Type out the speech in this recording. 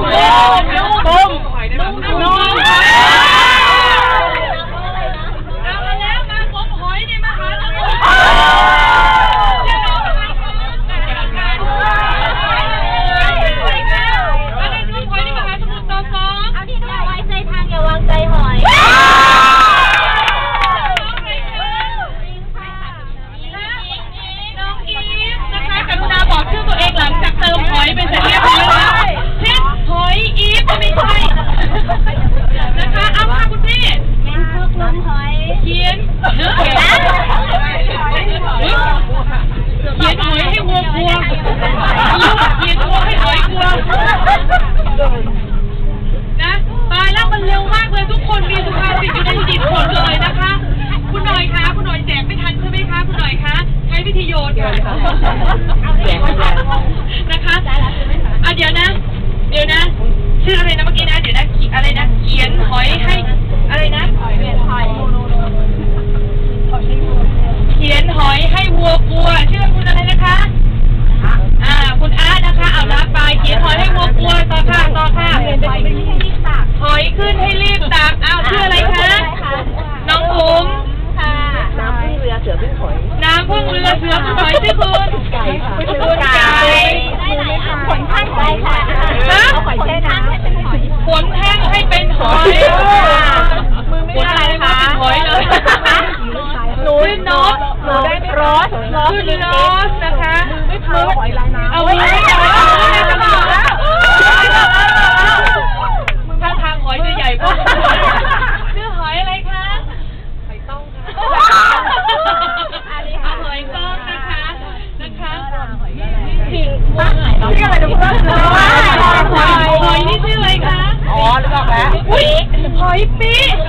มต้มนุ่มเอามาแล้วมางมหอยในมหาสมุทรเรียกร้ององมหอยในมหาสมุทรต่อสองเอาที่ดูไว้ใจทางอย่าวางใจหอยน้องอีฟนะคะกรุณาบอกชื่อตัวเองหลังจากเติมหอยไปเสร็จเรียบร้อยแล้วเช่นหอยอีฟไม่ใช่นะคะเอาค่ะคุณพี่ เป็นพวกลุง หอยเขียนเนื้อเขียนเขียนหอยให้วัวกลัวเขียนวัวให้หอยกลัวนะตายแล้วมันเร็วมากเลยทุกคนมีสุภาษิตอยู่ในจิตหมดเลยนะคะ คุณหน่อยคะคุณหน่อยแจกไม่ทันใช่ไหมคะคุณหน่อยคะใช้วิธีโยนค่ะนะคะอะเดี๋ยวนะ เดี๋ยวนะชื่ออะไรนะเมื่อกี้นะเดี๋ยวนะเขีอะไรนะเขียนหอยให้อะไรนะ เปลี่ยนหอย เขียนหอยให้วัวกลัวชื่อคุณอะไรนะคะ อ่า คุณอาร์ตนะคะ เอารับไป เขียนหอยให้วัวกลัวต่อค่ะต่อค่ะ หอยไม่ให้รีบตัก หอยขึ้นให้รีบตักอ้าวชื่ออะไรคะ น้องผม ค่ะ น้ำพึ่งเรือเสือพึ่งหอย น้ำพึ่ง เรือเสือพึ่งหอยชื่คุณไก่ค่ะคุณไก่ได้ไหนอะผลท่างได้ค่ะฮะเอาหอยแช่น้ำให้เป็นหอยฝนแห้งให้เป็นหอยมือะไรคะเป็นหอยเลยหนูชื่อโนตหนูได้รสชื่อโนนะคะไม่พาหอยลายน้ำเอาไว้ aqui!